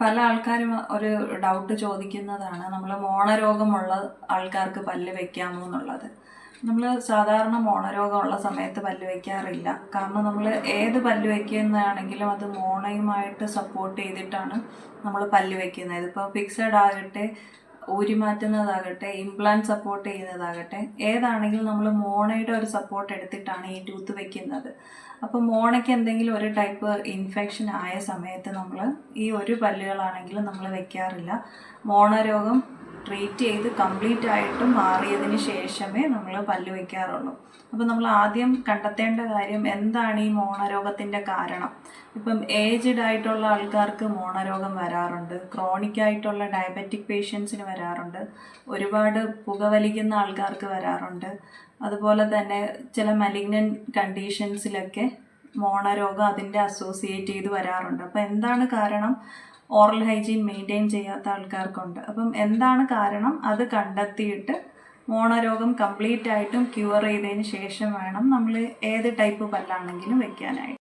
പല ആൾക്കാരും ഒരു ഡൗട്ട് ചോദിക്കുന്നതാണ്. നമ്മൾ മോണരോഗമുള്ള ആൾക്കാർക്ക് പല്ല് വെക്കാമോ എന്നുള്ളത്. നമ്മൾ സാധാരണ മോണരോഗമുള്ള സമയത്ത് പല്ല് വയ്ക്കാറില്ല കാരണം നമ്മൾ ഏത് പല്ല് വയ്ക്കുന്നതാണെങ്കിലും അത് മോണയുമായിട്ട് സപ്പോർട്ട് ചെയ്തിട്ടാണ് നമ്മൾ പല്ല് വയ്ക്കുന്നത് ഇതിപ്പോൾ ഫിക്സഡ് ആകട്ടെ ഊരി മാറ്റുന്നതാകട്ടെ ഇംപ്ലാന്റ് സപ്പോർട്ട് ചെയ്യുന്നതാകട്ടെ ഏതാണെങ്കിലും നമ്മൾ മോണയുടെ ഒരു സപ്പോർട്ട് എടുത്തിട്ടാണ് ഈ ടൂത്ത് വെക്കുന്നത്. അപ്പോൾ മോണയ്ക്ക് എന്തെങ്കിലും ഒരു ടൈപ്പ് ഇൻഫെക്ഷൻ ആയ സമയത്ത് നമ്മൾ ഈ ഒരു പല്ലുകളാണെങ്കിലും നമ്മൾ വെക്കാറില്ല. മോണരോഗം ട്രീറ്റ് ചെയ്ത് കംപ്ലീറ്റ് ആയിട്ട് മാറിയതിന് ശേഷമേ നമ്മൾ പല്ല് വയ്ക്കാറുള്ളൂ അപ്പോൾ നമ്മൾ ആദ്യം കണ്ടെത്തേണ്ട കാര്യം എന്താണ് ഈ മോണരോഗത്തിന്റെ കാരണം? ഇപ്പം ഏജ്ഡ് ആയിട്ടുള്ള ആൾക്കാർക്ക് മോണരോഗം വരാറുണ്ട്. ക്രോണിക് ആയിട്ടുള്ള ഡയബറ്റിക് പേഷ്യൻസിന് വരാറുണ്ട്. ഒരുപാട് പുകവലിക്കുന്ന ആൾക്കാർക്ക് വരാറുണ്ട്. അതുപോലെ തന്നെ ചില മലിഗ്നൻ കണ്ടീഷൻസിലൊക്കെ മോണരോഗം അതിന്റെ അസോസിയേറ്റ് ചെയ്ത് വരാറുണ്ട്. അപ്പോൾ എന്താണ് കാരണം? ഓറൽ ഹൈജീൻ മെയിന്റെയിൻ ചെയ്യാത്ത ആൾക്കാർക്കുണ്ട്. അപ്പം എന്താണ് കാരണം? അത് കണ്ടെത്തിയിട്ട് മോണരോഗം കംപ്ലീറ്റ് ആയിട്ടും ക്യൂർ ചെയ്തതിന് ശേഷം വേണം നമ്മൾ ഏത് ടൈപ്പ് പല്ലാണെങ്കിലും വെക്കാനായിട്ട്.